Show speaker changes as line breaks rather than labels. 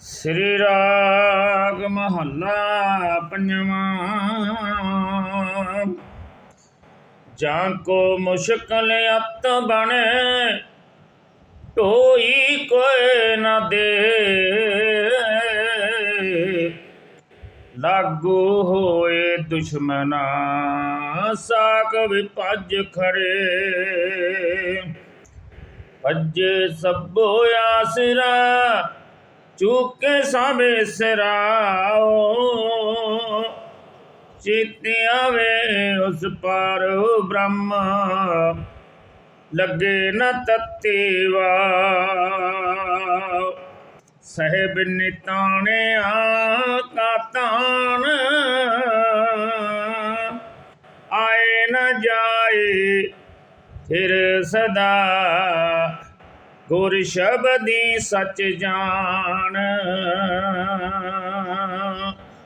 ਸ੍ਰੀ ਰਾਗ ਮਹੱਲਾ ਪੰਜਵਾਂ। ਜਾਂ ਕੋ ਮੁਸ਼ਕਲ ਅਤ ਬਣੇ, ਢੋਈ ਕੋਏ ਨਾ ਦੇ। ਲਾਗੂ ਹੋਏ ਦੁਸ਼ਮਨਾ ਸਾਕ ਵਿਪਜ ਖਰੇ ਭੱਜੇ ਸਭੋ ਆਸਰਾ ਚੁੱਕੇ ਸਾਬੇ ਸਿਰਾਓ ਚਿਤ ਆਵੇ ਉਸ ਪਾਰ ਬ੍ਰਹਮ, ਲੱਗੇ ਨ ਤਤੇਵਾ ਸਹਿਬ ਨਿਤਾਣਿਆ ਕਾ ਤਾਣ, ਆਏ ਨ ਜਾਏ ਫਿਰ ਸਦਾ ਗੁਰ ਸ਼ਬਦੀ ਸੱਚ ਜਾਣ।